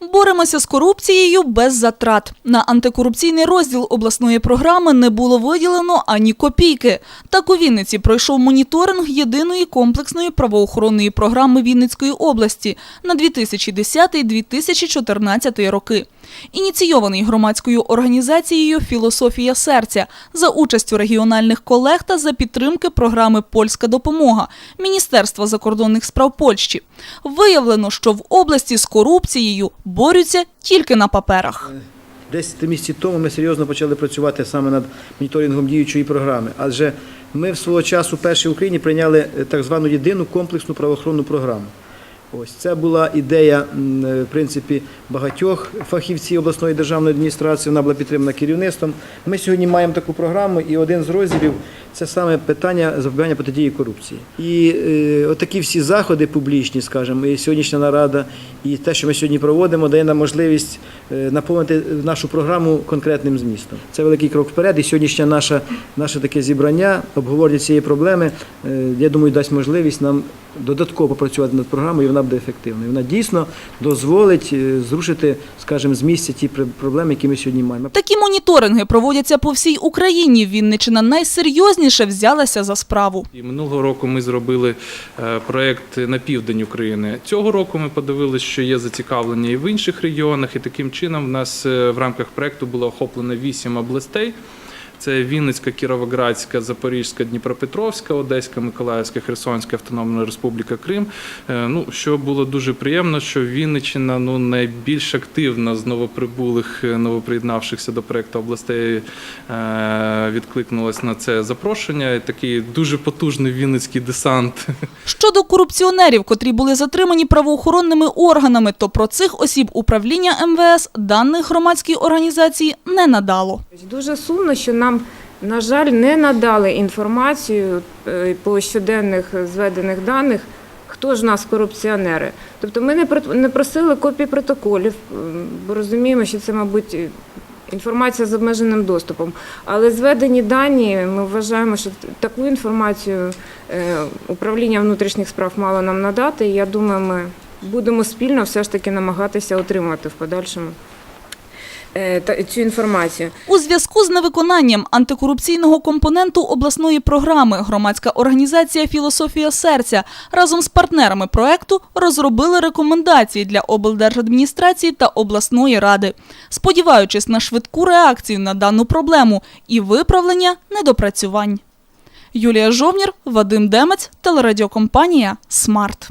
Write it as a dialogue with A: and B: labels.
A: Боремося з корупцією без затрат. На антикорупційний розділ обласної програми не було виділено ані копійки. Так у Вінниці пройшов моніторинг єдиної комплексної правоохоронної програми Вінницької області на 2010-2014 роки. Ініційований громадською організацією Філософія серця за участю регіональних колег та за підтримки програми Польська допомога Міністерства закордонних справ Польщі. Виявлено, що в області з корупцією борються тільки на паперах.
B: Десь три місяці тому ми серйозно почали працювати саме над моніторингом діючої програми. Адже ми в свого часу перші в Україні прийняли е, так звану єдину комплексну правоохоронну програму. Ось це була ідея е, в принципі багатьох фахівців обласної державної адміністрації. Вона була підтримана керівництвом. Ми сьогодні маємо таку програму, і один з розділів це саме питання запобігання протидії корупції. І е, отакі всі заходи публічні, скажімо, і сьогоднішня нарада, і те, що ми сьогодні проводимо, дає нам можливість е, наповнити нашу програму конкретним змістом. Це великий крок вперед. І сьогоднішнє наше, наше таке зібрання, обговорення цієї проблеми, е, я думаю, дасть можливість нам додатково попрацювати над програмою, вона буде ефективною. Вона дійсно дозволить е, зрушити, скажімо, з місця ті пр- проблеми, які ми сьогодні маємо.
A: Такі моніторинги проводяться по всій Україні. Вінниччина найсерйозніше взялася за справу.
C: І минулого року ми зробили е, проект на південь України. Цього року ми подивилися, що є зацікавлення і в інших регіонах, і таким чином в нас е, в рамках проекту було охоплено вісім областей. Це Вінницька, Кіровоградська, Запорізька, Дніпропетровська, Одеська, Миколаївська, Херсонська Автономна Республіка Крим. Е, Ну, що було дуже приємно, що Вінниччина ну, найбільш активна з новоприбулих, е, новоприєднавшихся до проекту областей е, відкликнулась на це запрошення. І Такий дуже потужний вінницький десант
A: Щодо корупціонерів, котрі були затримані правоохоронними органами, то про цих осіб управління МВС даних громадській організації не надало.
D: Дуже сумно, що нам, на жаль, не надали інформацію е, по щоденних зведених даних, хто ж нас корупціонери. Тобто ми не просили копій протоколів, бо розуміємо, що це, мабуть, е, інформація з обмеженим доступом. Але зведені дані, ми вважаємо, що таку інформацію е, управління внутрішніх справ мало нам надати. І я думаю, ми будемо спільно все ж таки намагатися отримати в подальшому е, цю інформацію.
A: У зв'язку з невиконанням антикорупційного компоненту обласної програми громадська організація Філософія серця разом з партнерами проекту розробили рекомендації для облдержадміністрації та обласної ради, сподіваючись на швидку реакцію на дану проблему і виправлення недопрацювань. Юлія Жовнір, Вадим Демець, телерадіокомпанія Смарт.